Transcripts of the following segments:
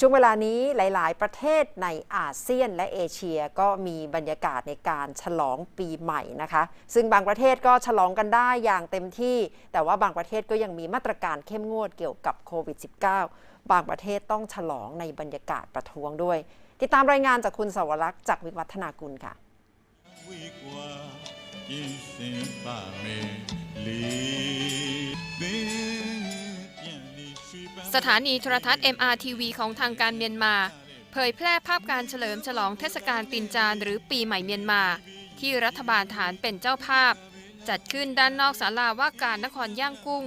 ช่วงเวลานี้หลาย ๆ ประเทศในอาเซียนและเอเชียก็มีบรรยากาศในการฉลองปีใหม่นะคะ ซึ่งบางประเทศก็ฉลองกันได้อย่างเต็มที่ แต่ว่าบางประเทศก็ยังมีมาตรการเข้มงวดเกี่ยวกับโควิด -19 บางประเทศต้องฉลองในบรรยากาศประท้วงด้วย ติดตามรายงานจากคุณสวรักษ์จากวิวัฒนากุลค่ะ สถานีโทรทัศน์ MRTV ของทางการเมียนมา เผยแพร่ภาพการเฉลิมฉลองเทศกาลตินจานหรือปีใหม่เมียนมา ที่รัฐบาลฐานเป็นเจ้าภาพ จัดขึ้นด้านนอกศาลาว่าการนครย่างกุ้ง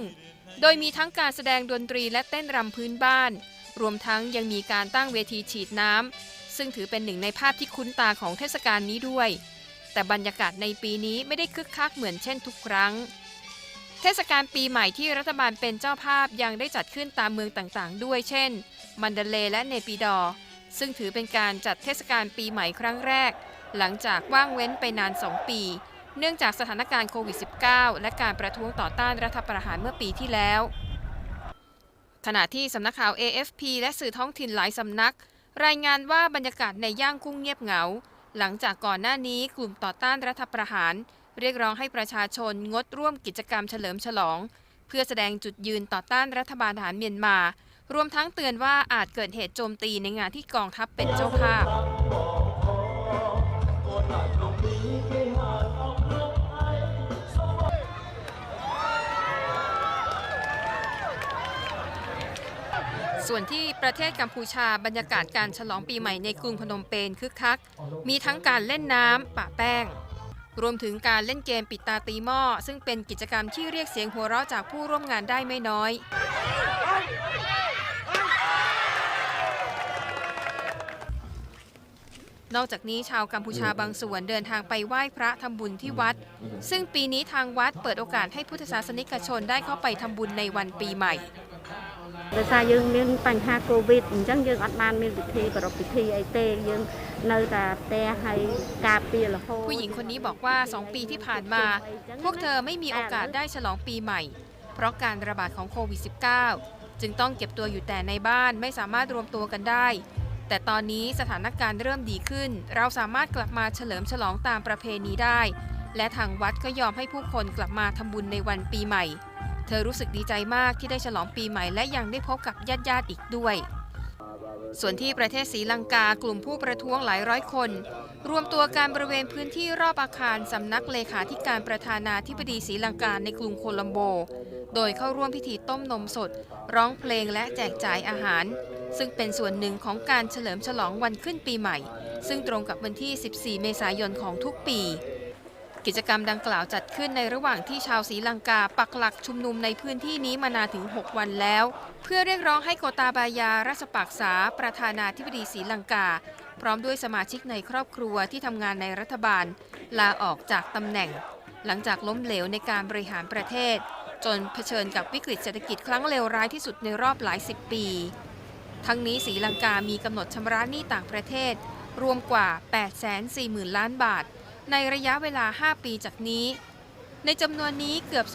โดยมีทั้งการแสดงดนตรีและเต้นรำพื้นบ้าน รวมทั้งยังมีการตั้งเวทีฉีดน้ำซึ่งถือเป็นหนึ่งในภาพที่คุ้นตาของเทศกาลนี้ด้วย แต่บรรยากาศในปีนี้ไม่ได้คึกคักเหมือนเช่นทุกครั้ง เทศกาลปีใหม่ที่รัฐบาลเป็นเจ้าภาพยังได้จัดขึ้นตามเมืองต่างๆ ด้วยเช่น มันเดเลและเนปิดอร์ซึ่งถือเป็นการจัดเทศกาลปีใหม่ครั้งแรก หลังจากว่างเว้นไปนาน 2 ปี เนื่องจากสถานการณ์โควิด -19 และการประท้วงต่อต้านรัฐประหารเมื่อปีที่แล้ว ขณะที่สำนักข่าว AFP และสื่อท้องถิ่นหลายสำนัก รายงานว่าบรรยากาศในย่างกุ้งเงียบเหงา หลังจากก่อนหน้านี้กลุ่มต่อต้านรัฐประหาร เรียกร้องให้ประชาชนงดร่วมกิจกรรมเฉลิมฉลอง เพื่อแสดงจุดยืนต่อต้านรัฐบาลทหารเมียนมา รวมทั้งเตือนว่าอาจเกิดเหตุโจมตีในงานที่กองทัพเป็นเจ้าภาพส่วนที่ประเทศกัมพูชาบรรยากาศการฉลองปีใหม่ในกรุงพนมเปญคึกคัก มีทั้งการเล่นน้ำปะแป้ง รวมถึงการเล่นเกมปิดตาตีหม้อ ซึ่งเป็นกิจกรรมที่เรียกเสียงหัวเราะจากผู้ร่วมงานได้ไม่น้อย นอกจากนี้ชาวกัมพูชาบางส่วนเดินทางไปไหว้พระทำบุญที่วัด ซึ่งปีนี้ทางวัดเปิดโอกาสให้พุทธศาสนิกชนได้เข้าไปทำบุญในวันปีใหม่ ដោយសារយើងមានបញ្ហាកូវីដអញ្ចឹងយើងអត់បានមានពិធីប្រពៃពិធីអីទេយើងនៅតែផ្ទះហើយការពាររហូត ผู้หญิงคนนี้บอกว่า 2 ปีที่ผ่านมา พวกเธอไม่มีโอกาสได้ฉลองปีใหม่ เพราะการระบาดของโควิด -19 จึงต้องเก็บตัวอยู่แต่ในบ้านไม่สามารถรวมตัวกันได้ แต่ตอนนี้สถานการณ์เริ่มดีขึ้น เราสามารถกลับมาเฉลิมฉลองตามประเพณีได้ และทางวัดก็ยอมให้ผู้คนกลับมาทำบุญในวันปีใหม่ เธอรู้สึกดีใจมากที่ได้ฉลองปีใหม่และยังได้พบกับญาติญาติๆอีกด้วย ส่วนที่ประเทศศรีลังกากลุ่มผู้ประท้วงหลายร้อยคน รวมตัวการบริเวณพื้นที่รอบอาคารสำนักเลขาธิการประธานาธิบดีศรีลังกาในกรุงโคลัมโบ โดยเข้าร่วมพิธีต้มนมสด ร้องเพลงและแจกจ่ายอาหาร ซึ่งเป็นส่วนหนึ่งของการเฉลิมฉลองวันขึ้นปีใหม่ ซึ่งตรงกับวันที่ 14 เมษายนของทุกปี กิจกรรมดังกล่าวจัดขึ้นในระหว่างที่ชาวศรีลังกาปักหลักชุมนุมในพื้นที่นี้มานานถึง 6 วันแล้ว เพื่อเรียกร้องให้โกตาบายาราชปักษาประธานาธิบดีศรีลังกา พร้อมด้วยสมาชิกในครอบครัวที่ทำงานในรัฐบาล ลาออกจากตำแหน่ง หลังจากล้มเหลวในการบริหารประเทศ จนเผชิญกับวิกฤตเศรษฐกิจครั้งเลวร้ายที่สุดในรอบหลายสิบปี ทั้งนี้ศรีลังกามีกำหนดชำระหนี้ต่างประเทศ รวมกว่า 840,000 ล้านบาท ในระยะเวลา 5 ปีจากนี้ ในจำนวนนี้เกือบ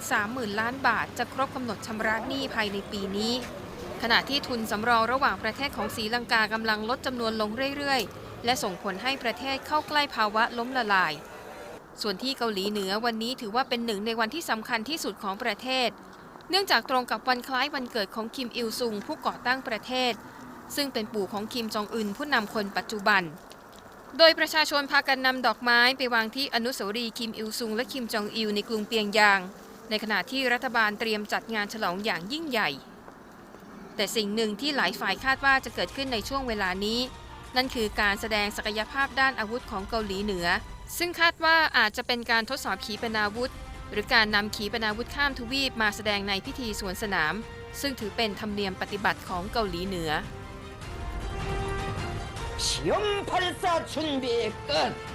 230,000 ล้านบาทจะครบกำหนดชำระหนี้ภายในปีนี้ ขณะที่ทุนสำรองระหว่างประเทศของศรีลังกากำลังลดจำนวนลงเรื่อยๆ และส่งผลให้ประเทศเข้าใกล้ภาวะล้มละลาย ส่วนที่เกาหลีเหนือวันนี้ถือว่าเป็นหนึ่งในวันที่สำคัญที่สุดของประเทศ เนื่องจากตรงกับวันคล้ายวันเกิดของคิมอิลซุงผู้ก่อตั้งประเทศ ซึ่งเป็นปู่ของคิมจองอึนผู้นำคนปัจจุบัน โดยประชาชนพากันนำดอกไม้ไปวางที่อนุสาวรีย์คิมอิลซุงและคิมจองอิลในกรุงเปียงยาง ในขณะที่รัฐบาลเตรียมจัดงานฉลองอย่างยิ่งใหญ่ แต่สิ่งหนึ่งที่หลายฝ่ายคาดว่าจะเกิดขึ้นในช่วงเวลานี้ นั่นคือการแสดงศักยภาพด้านอาวุธของเกาหลีเหนือ ซึ่งคาดว่าอาจจะเป็นการทดสอบขีปนาวุธ หรือการนำขีปนาวุธข้ามทวีปมาแสดงในพิธีสวนสนาม ซึ่งถือเป็นธรรมเนียมปฏิบัติของเกาหลีเหนือ 시험 발사 준비 끝.